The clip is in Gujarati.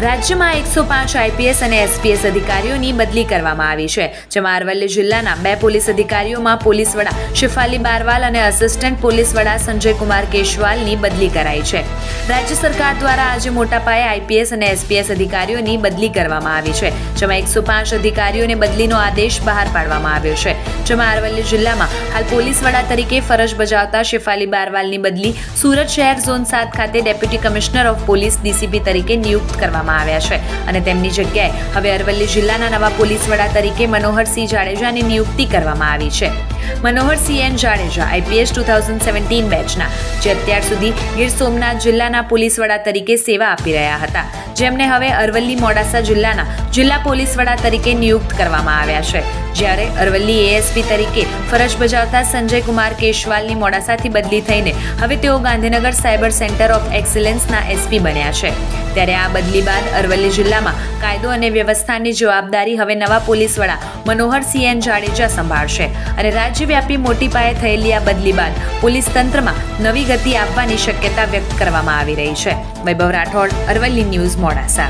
રાજ્યમાં એકસો પાંચ આઈપીએસ અને એસપીએસ અધિકારીઓની બદલી કરવામાં આવી છે, જેમાં અરવલ્લી જિલ્લાના બે પોલીસ અધિકારીઓમાં પોલીસ વડા શિફાલી બારવાલ અને અસિસ્ટન્ટ પોલીસ વડા સંજય કુમાર કેશવાલની બદલી કરાઈ છે. રાજ્ય સરકાર દ્વારા આજે મોટા પાયે આઈપીએસ અને એસપીએસ અધિકારીઓની બદલી કરવામાં આવી છે, જેમાં એકસો પાંચ અધિકારીઓને બદલીનો આદેશ બહાર પાડવામાં આવ્યો છે, જેમાં અરવલ્લી જિલ્લામાં હાલ પોલીસ વડા તરીકે ફરજ બજાવતા શિફાલી બારવાલની બદલી સુરત શહેર ઝોન સાત ખાતે deputy commissioner of police DCP તરીકે નિયુક્ત કરવામાં આવ્યા છે. અને તેમની જગ્યાએ હવે અરવલ્લી જિલ્લાના નવા પોલીસ વડા તરીકે મનોહરસિંહ જાડેજાની નિયુક્તિ કરવામાં આવી છે. Manoharsinh N Jadeja IPS two thousand seventeen બેચના જે અત્યાર સુધી ગીર સોમનાથ જિલ્લાના પોલીસ વડા તરીકે સેવા આપી રહ્યા હતા, જેમને હવે અરવલ્લી મોડાસા જિલ્લાના જિલ્લા પોલીસ વડા તરીકે નિયુક્ત કરવામાં આવ્યા છે. જ્યારે અરવલ્લી એએસપી તરીકે ફરજ બજાવતા સંજય કુમાર કેશવાલની મોડાસાથી બદલી થઈને હવે તેઓ ગાંધીનગર સાયબર સેન્ટર ઓફ એક્સલન્સના એસપી બન્યા છે. ત્યારે આ બદલી બાદ અરવલ્લી જિલ્લામાં કાયદો અને વ્યવસ્થાની જવાબદારી હવે નવા પોલીસ વડા મનોહરસિંહ એન જાડેજા સંભાળશે અને રાજ્યવ્યાપી મોટી પાયે થયેલી આ બદલી બાદ પોલીસ તંત્રમાં નવી ગતિ આપવાની શક્યતા વ્યક્ત કરવામાં આવી રહી છે. વૈભવ રાઠોડ, અરવલ્લી ન્યૂઝ, મોડાસા.